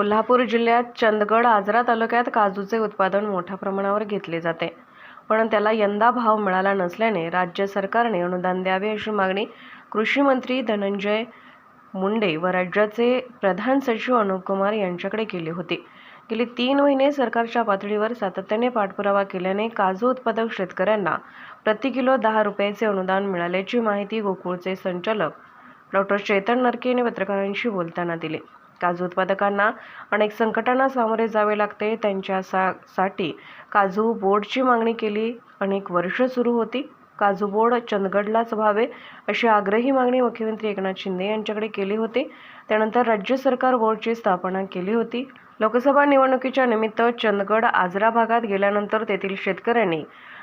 कोल्हापूर जिल्ह्यात चंदगड आजरा तालुक्यात काजूचे उत्पादन मोठ्या प्रमाणावर घेतले जाते. पण त्याला यंदा भाव मिळाला नसल्याने राज्य सरकारने अनुदान द्यावे अशी मागणी कृषी मंत्री धनंजय मुंडे व राज्याचे प्रधान सचिव अनुप कुमार यांच्याकडे केली होती. गेली तीन महिने सरकारच्या पातळीवर सातत्याने पाठपुरावा केल्याने काजू उत्पादक शेतकऱ्यांना प्रति किलो दहा रुपयाचे अनुदान मिळाल्याची माहिती गोकुळचे संचालक डॉक्टर चेतन नरके यांनी पत्रकारांशी बोलताना दिली. काजू उत्पादकांना अनेक संकटांना सामोरे जावे लागते. त्यांच्या सा साठी काजू बोर्डची मागणी केली. अनेक वर्ष सुरू होती. काजू बोर्ड चंदगडलाच व्हावे अशी आग्रही मागणी मुख्यमंत्री एकनाथ शिंदे यांच्याकडे केली होती. त्यानंतर राज्य सरकार बोर्डची स्थापना केली होती. लोकसभा निवडणुकीच्या निमित्त चंदगड आजरा भागात गेल्यानंतर तेथील शेतकऱ्यांनी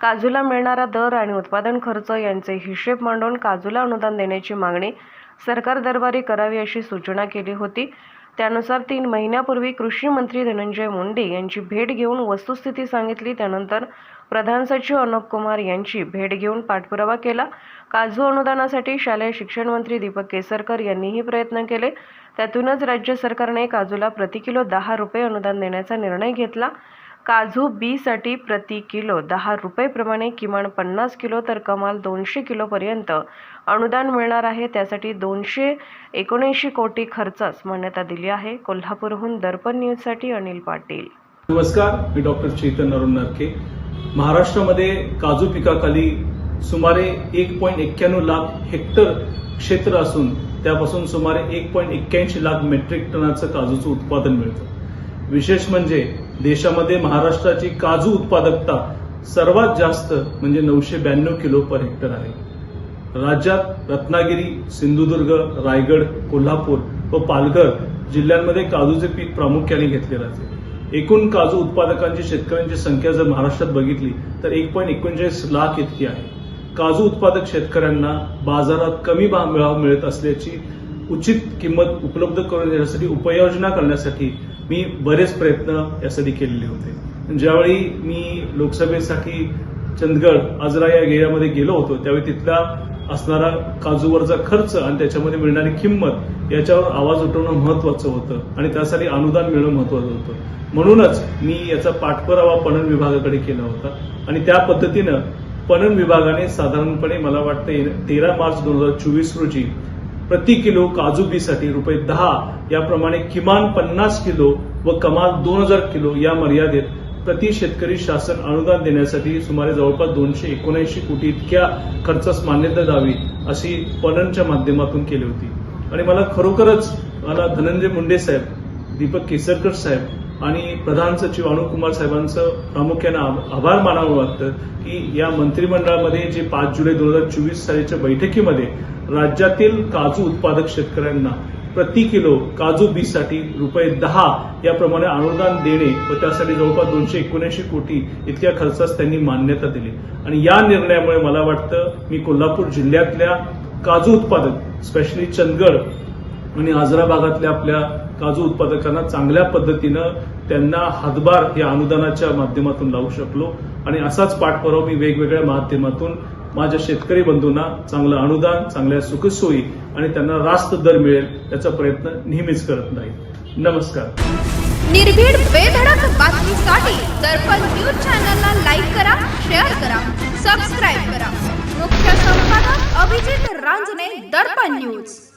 काजूला मिळणारा दर आणि उत्पादन खर्च यांचे हिशेब मांडून काजूला अनुदान देण्याची मागणी सरकार दरबारी करावी अशी सूचना केली होती. त्यानुसार तीन महिन्यापूर्वी कृषी मंत्री धनंजय मुंडे यांची भेट घेऊन वस्तुस्थिती सांगितली. त्यानंतर प्रधान सचिव अनुप कुमार यांची भेट घेऊन पाठपुरावा केला. काजू अनुदानासाठी शालेय शिक्षण मंत्री दीपक केसरकर यांनीही प्रयत्न केले. त्यातूनच राज्य सरकारने काजूला प्रति किलो दहा रुपये अनुदान देण्याचा निर्णय घेतला. काजू बीसाठी प्रति किलो दहा रुपयेप्रमाणे किमान पन्नास किलो तर कमाल दोनशे किलोपर्यंत अनुदान मिळणार आहे. त्यासाठी दोनशे एकोणऐंशी कोटी खर्चास मान्यता दिली आहे. कोल्हापूरहून दर्पण न्यूजसाठी अनिल पाटील. नमस्कार मी डॉक्टर चेतन अरुण नरके. महाराष्ट्रामध्ये काजू पिकाखाली सुमारे एक पॉईंट एक्क्याण्णव लाख हेक्टर क्षेत्र असून त्यापासून सुमारे एक पॉईंट एक्क्याऐंशी लाख मेट्रिक टनाचं काजूचं उत्पादन मिळतं. विशेष म्हणजे देशामध्ये महाराष्ट्राची काजू उत्पादकता सर्वात जास्त म्हणजे नऊशे ब्याण्णव किलो पर हेक्टर आहे. राज्यात रत्नागिरी सिंधुदुर्ग रायगड कोल्हापूर व पालघर जिल्ह्यांमध्ये काजूचे पीक प्रामुख्याने घेतले जाते एकूण काजू उत्पादकांची शेतकऱ्यांची संख्या जर महाराष्ट्रात बघितली तर एक पॉईंट एकोणचाळीस लाख इतकी आहे. काजू उत्पादक शेतकऱ्यांना बाजारात कमी भाव मिळत असल्याची उचित किंमत उपलब्ध करून देण्यासाठी उपाययोजना करण्यासाठी मी बरेच प्रयत्न यासाठी केलेले होते. ज्यावेळी मी लोकसभेसाठी चंदगड आजरा या एरियामध्ये गेलो होतो त्यावेळी तिथला असणारा काजूवरचा खर्च आणि त्याच्यामध्ये मिळणारी किंमत याच्यावर आवाज उठवणं महत्वाचं होतं आणि त्यासाठी अनुदान मिळणं महत्वाचं होतं. म्हणूनच मी याचा पाठपुरावा पणन विभागाकडे केला होता आणि त्या पद्धतीनं पणन विभागाने साधारणपणे मला वाटतं तेरा मार्च दोन हजार चोवीस रोजी प्रति किलो काजू बीसाठी रुपये दहा याप्रमाणे किमान पन्नास किलो व कमाल दोन हजार किलो या मर्यादेत प्रति शेतकरी शासन अनुदान देण्यासाठी सुमारे जवळपास दोनशे एकोणऐंशी कोटी इतक्या खर्चास मान्यता द्यावी अशी पणनच्या माध्यमातून केली होती. आणि मला खरोखरच मला धनंजय मुंडे साहेब दीपक केसरकर साहेब आणि प्रधान सचिव अनुप कुमार साहेबांचं प्रामुख्यानं आभार मानावं वाटतं की या मंत्रिमंडळामध्ये जे पाच जुलै दोन हजार चोवीस सालीच्या बैठकीमध्ये राज्यातील काजू उत्पादक शेतकऱ्यांना प्रति किलो काजू बीजसाठी रुपये दहा याप्रमाणे अनुदान देणे व त्यासाठी जवळपास दोनशे एकोणऐंशी कोटी इतक्या खर्चास त्यांनी मान्यता दिली. आणि या निर्णयामुळे मला वाटतं मी कोल्हापूर जिल्ह्यातल्या काजू उत्पादक स्पेशली चंदगड आणि आजरा भागातल्या आपल्या काजू उत्पादकांना चांगल्या पद्धतीनं त्यांना हातभार या अनुदानाच्या माध्यमातून लावू शकलो. आणि असाच पाठपुरावा मी वेगवेगळ्या माध्यमातून माझ्या शेतकरी बंधूंना चांगलं अनुदान चांगल्या सुखसोयी आणि त्यांना रास्त दर मिळेल याचा प्रयत्न नेहमीच करत नाही. नमस्कार. निर्भीड बेधडक बातमीसाठी दर्पण न्यूज चॅनलला लाईक करा शेअर करा सबस्क्राईब करा. मुख्य संपादक अभिजित रांजणे दर्पण न्यूज.